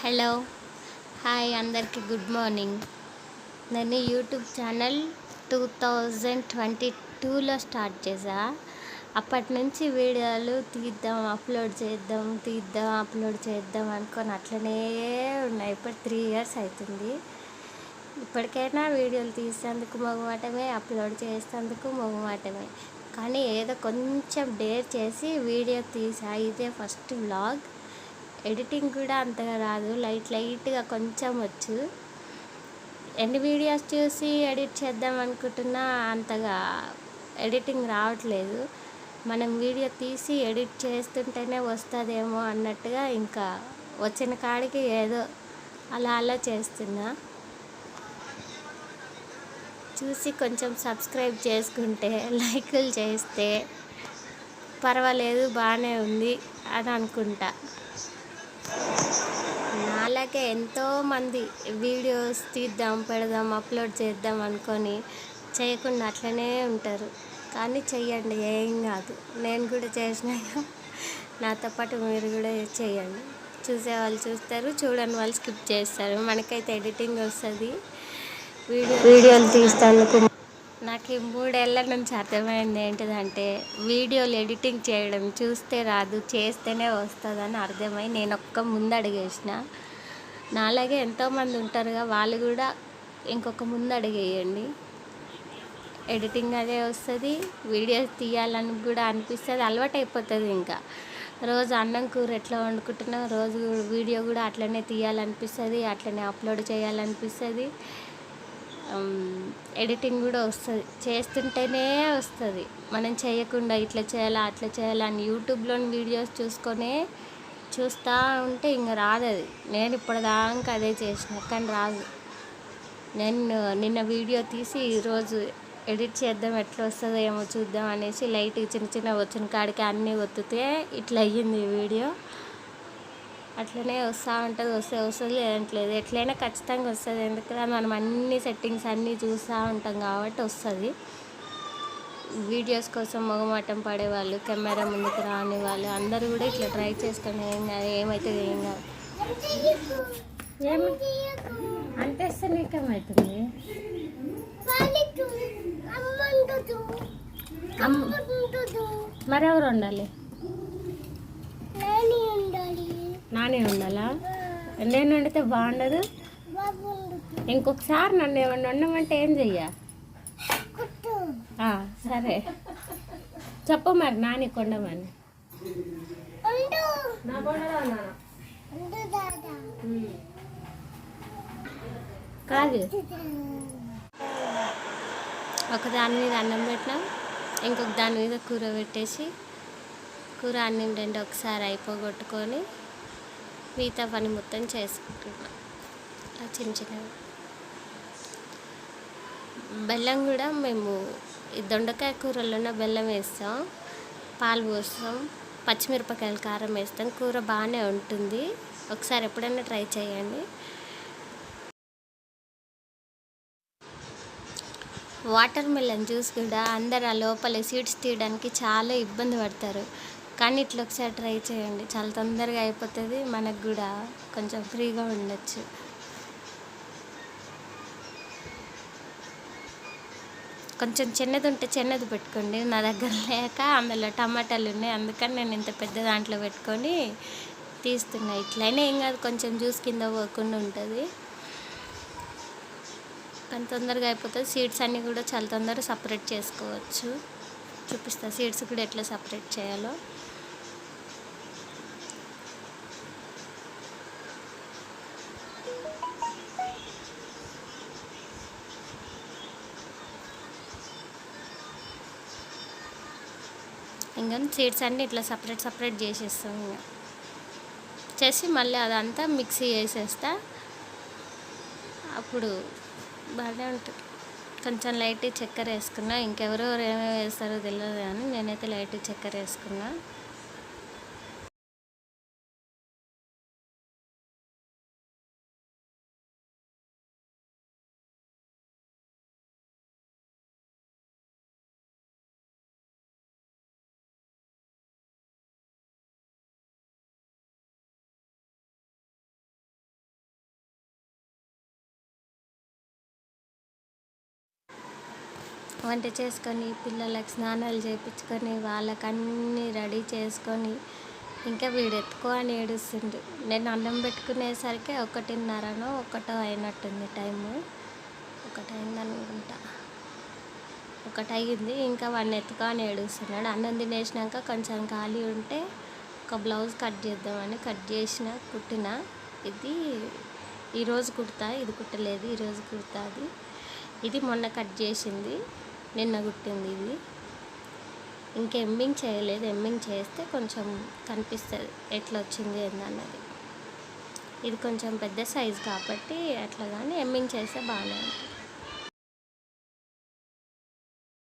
Hello. Hi అందరికీ good morning. నేను YouTube channel two thousand twenty టూలో స్టార్ట్ చేసా అప్పటి నుంచి వీడియోలు తీద్దాం అప్లోడ్ చేద్దాం తీద్దాం అప్లోడ్ చేద్దాం అనుకొని అట్లనే ఉన్నాయి. ఇప్పుడు త్రీ ఇయర్స్ అవుతుంది ఇప్పటికైనా వీడియోలు తీసేందుకు మొగమాటమే అప్లోడ్ చేసేందుకు మొగమాటమే. కానీ ఏదో కొంచెం డేర్ చేసి వీడియో తీసా ఇదే ఫస్ట్ వ్లాగ్. ఎడిటింగ్ కూడా అంతగా రాదు. లైట్ లైట్గా కొంచెం వచ్చు. ఎన్ని వీడియోస్ చూసి ఎడిట్ చేద్దాం అనుకుంటున్నా అంతగా ఎడిటింగ్ రావట్లేదు. మనం వీడియో తీసి ఎడిట్ చేస్తుంటేనే వస్తుందేమో అన్నట్టుగా ఇంకా వచ్చిన కాడికి ఏదో అలా అలా చేస్తున్నా. చూసి కొంచెం సబ్స్క్రైబ్ చేసుకుంటే లైకులు చేస్తే పర్వాలేదు బాగానే ఉంది అని అనుకుంటా. నాలాగే ఎంతోమంది వీడియోస్ తీద్దాం పెడదాం అప్లోడ్ చేద్దాం అనుకొని చేయకుండా అట్లనే ఉంటారు. కానీ చెయ్యండి ఏం కాదు. నేను కూడా చేసిన నాతో పాటు మీరు కూడా చేయండి. చూసే వాళ్ళు చూస్తారు చూడని వాళ్ళు స్కిప్ చేస్తారు. మనకైతే ఎడిటింగ్ వస్తుంది. వీడియో వీడియోలు తీస్తాను నాకు ఈ మూడేళ్ళ నుంచి అర్థమైంది ఏంటిదంటే వీడియోలు ఎడిటింగ్ చేయడం చూస్తే రాదు చేస్తేనే వస్తుందని అర్థమై నేను ఒక్క ముందు అడిగేసిన నాలాగే ఎంతోమంది ఉంటారుగా వాళ్ళు కూడా ఇంకొక ముందు అడిగేయండి. ఎడిటింగ్ అదే వస్తుంది వీడియోస్ తీయాలని కూడా అనిపిస్తుంది అలవాటు అయిపోతుంది ఇంకా. రోజు అన్నం కూర ఎట్లా వండుకుంటున్నా రోజు వీడియో కూడా అట్లనే తీయాలనిపిస్తుంది అట్లనే అప్లోడ్ చేయాలనిపిస్తుంది. ఎడిటింగ్ కూడా వస్తుంది చేస్తుంటేనే వస్తుంది. మనం చేయకుండా ఇట్లా చేయాలా అట్లా చేయాలా అని యూట్యూబ్లోని వీడియోస్ చూసుకొనే చూస్తూ ఉంటే ఇంక రాదు అది నేను ఇప్పటిదాకా అదే చేసిన కానీ రాదు. నేను నిన్న వీడియో తీసి ఈరోజు ఎడిట్ చేద్దాం ఎట్లా వస్తుందో ఏమో చూద్దాం అనేసి లైట్ చిన్న చిన్న వచ్చిన కాడికి అన్నీ ఒత్తితే ఇట్లా అయ్యింది ఈ వీడియో. అట్లనే వస్తూ ఉంటుంది వస్తే వస్తుంది లేదంటలేదు ఎట్లయినా ఖచ్చితంగా వస్తుంది ఎందుకంటే మనం అన్ని సెట్టింగ్స్ అన్నీ చూస్తూ ఉంటాం కాబట్టి వస్తుంది. వీడియోస్ కోసం మొగమాటం పడేవాళ్ళు కెమెరా ముందుకు రాని వాళ్ళు అందరూ కూడా ఇట్లా ట్రై చేసుకొని ఏం కాదు ఏమైతే ఏం కాదు. ఏమి? అంటే నీకేమవుతుంది మరెవరు ఉండాలి? నానే ఉండాలా. నేను వండితే బాగుండదు? ఇంకొకసారి నన్ను ఏమన్నా వండమంటే ఏం చెయ్య? ఆ, సరే. చెప్పు మరి నాని కొండమని. కాదు. ఒక దాని మీద అన్నం పెట్టినాం. ఇంకొక దాని మీద కూర పెట్టేసి కూర అన్నం రెండు ఒకసారి అయిపోగొట్టుకొని మిగతా పని మొత్తం చేసుకుంటున్నాం. చిన్న చిన్నవి. బెల్లం కూడా మేము ఈ దొండకాయ కూరలోనే బెల్లం వేస్తాం పాలు పోస్తాం పచ్చిమిరపకాయలు కారం వేస్తాం. కూర బాగానే ఉంటుంది. ఒకసారి ఎప్పుడైనా ట్రై చేయండి. వాటర్ మెలన్ జ్యూస్ కూడా అందరు ఆ లోపల సీడ్స్ తీయడానికి చాలా ఇబ్బంది పడతారు. కానీ ఇట్లా ఒకసారి ట్రై చేయండి. చాలా తొందరగా అయిపోతుంది. మనకు కూడా కొంచెం ఫ్రీగా ఉండొచ్చు. కొంచెం చిన్నది ఉంటే చిన్నది పెట్టుకోండి. నా దగ్గర లేక అందులో టమాటాలు ఉన్నాయి. అందుకని నేను ఇంత పెద్ద దాంట్లో పెట్టుకొని తీస్తున్నా. ఇట్లయినా ఏం కాదు. కొంచెం జ్యూస్ కింద పోకుండా ఉంటుంది. కానీ తొందరగా అయిపోతుంది. సీడ్స్ అన్నీ కూడా చాలా తొందరగా సపరేట్ చేసుకోవచ్చు. చూపిస్తా. సీడ్స్ కూడా ఎట్లా సపరేట్ చేయాలో. ఇంకా సీడ్స్ అన్నీ ఇట్లా సపరేట్ సపరేట్ చేసేస్తాం ఇంకా. చేసి మళ్ళీ అదంతా మిక్సీ చేసేస్తా. అప్పుడు బాగానే ఉంటుంది. కొంచెం లైట్ చక్కెర వేసుకున్నా. ఇంకెవరెవరు ఏమేమి వేస్తారో తెలియదు కానీ నేనైతే లైట్ చక్కెర వేసుకున్నా. వంట చేసుకొని పిల్లలకు స్నానాలు చేయించుకొని వాళ్ళకి అన్నీ రెడీ చేసుకొని ఇంకా వీడు ఎత్తుకో అని ఏడుస్తుండు. నేను అన్నం పెట్టుకునేసరికి ఒకటిన్నరనో ఒకటో అయినట్టుంది టైము. ఒకటైంది అనుకుంటా ఒకటి అయ్యింది ఇంకా వాడిని ఎత్తుకో అని ఏడుస్తున్నాడు. అన్నం తినేసినాక కొంచెం ఖాళీ ఉంటే ఒక బ్లౌజ్ కట్ చేద్దామని కట్ చేసిన కుట్టిన. ఇది ఈరోజు కుడతా ఇది కుట్టలేదు ఈరోజు కుడతా అది. ఇది మొన్న కట్ చేసింది. నిన్న కుట్టింది ఇది. ఇంకా ఎమ్మింగ్ చేయలేదు. ఎమ్మింగ్ చేస్తే కొంచెం కనిపిస్తుంది. ఎట్లా వచ్చింది ఏందన్నది. ఇది కొంచెం పెద్ద సైజు కాబట్టి అట్లా కానీ ఎమ్మింగ్ చేస్తే బాగానే ఉంటుంది.